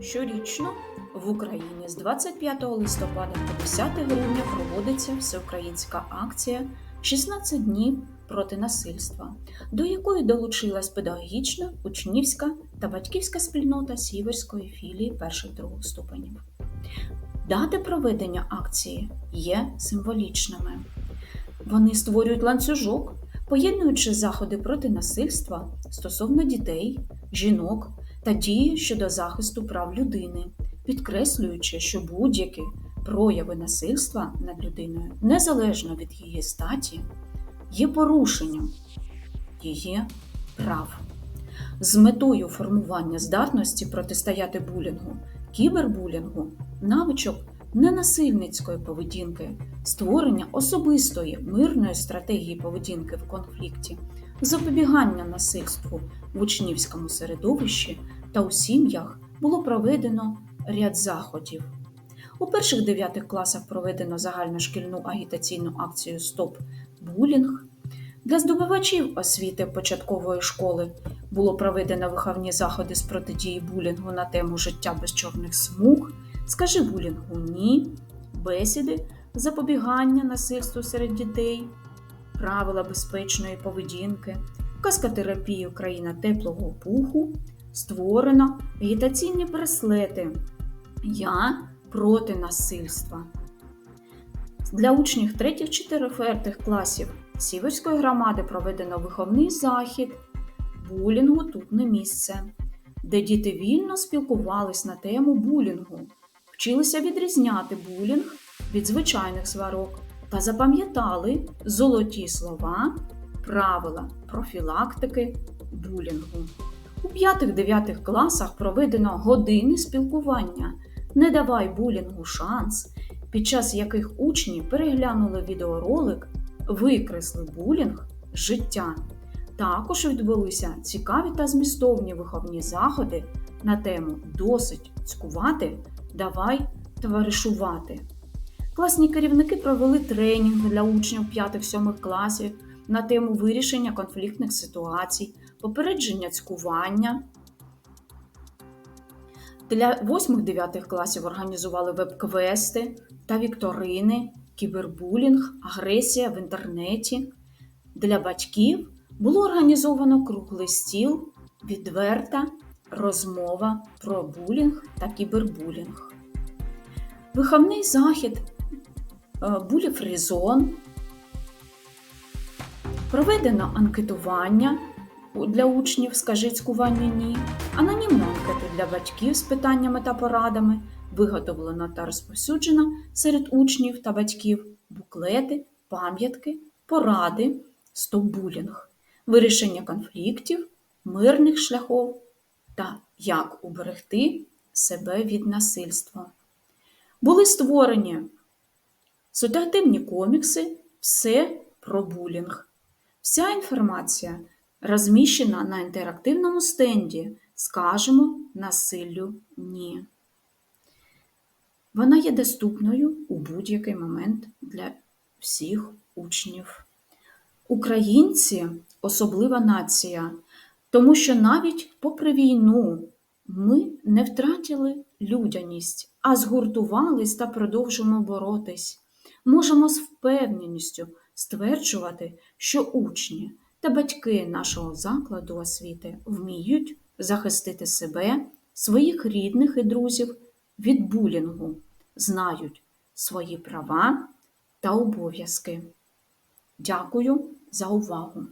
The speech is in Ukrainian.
Щорічно в Україні з 25 листопада по 10 грудня проводиться всеукраїнська акція «16 днів проти насильства, до якої долучилась педагогічна, учнівська та батьківська спільнота Сіверської філії перших-других ступенів. Дати проведення акції є символічними. Вони створюють ланцюжок, поєднуючи заходи проти насильства стосовно дітей, жінок та дії щодо захисту прав людини, підкреслюючи, що будь-які прояви насильства над людиною, незалежно від її статі, є порушенням її прав. З метою формування здатності протистояти булінгу, кібербулінгу, навичок ненасильницької поведінки, створення особистої мирної стратегії поведінки в конфлікті, запобігання насильству в учнівському середовищі та у сім'ях було проведено ряд заходів. У перших дев'ятих класах проведено загальношкільну агітаційну акцію Стоп булінг. Для здобувачів освіти початкової школи було проведено виховні заходи з протидії булінгу на тему життя без чорних смуг, скажи булінгу ні, бесіди, запобігання насильству серед дітей, правила безпечної поведінки, каскотерапію країна теплого пуху, створено агітаційні браслети Я проти насильства. Для учнів 3-4 класів Сіверської громади проведено виховний захід булінгу тут не місце, де діти вільно спілкувались на тему булінгу, вчилися відрізняти булінг від звичайних сварок та запам'ятали золоті слова, правила профілактики булінгу. У 5-9 класах проведено години спілкування Не давай булінгу шанс, під час яких учні переглянули відеоролик Викресли булінг життя. Також відбулися цікаві та змістовні виховні заходи на тему Досить цькувати, давай товаришувати. Класні керівники провели тренінг для учнів 5-7 класів на тему вирішення конфліктних ситуацій, попередження цькування. Для 8-9 класів організували веб-квести та вікторини, кібербулінг, агресія в інтернеті. Для батьків було організовано круглий стіл, відверта розмова про булінг та кібербулінг. Виховний захід е, буліфрізон. Проведено анкетування для учнів «Скажи цькування ні, анонімну анкету для батьків з питаннями та порадами, виготовлено та розповсюджено серед учнів та батьків буклети, пам'ятки, поради, стоп-булінг, вирішення конфліктів, мирних шляхів та як уберегти себе від насильства. Були створені ситуативні комікси, все про булінг. Вся інформація розміщена на інтерактивному стенді Скажемо насиллю ні. Вона є доступною у будь-який момент для всіх учнів. Українці особлива нація, тому що навіть попри війну ми не втратили людяність, а згуртувались та продовжуємо боротись. Можемо з впевненістю стверджувати, що учні та батьки нашого закладу освіти вміють захистити себе, своїх рідних і друзів від булінгу, знають свої права та обов'язки. Дякую за увагу!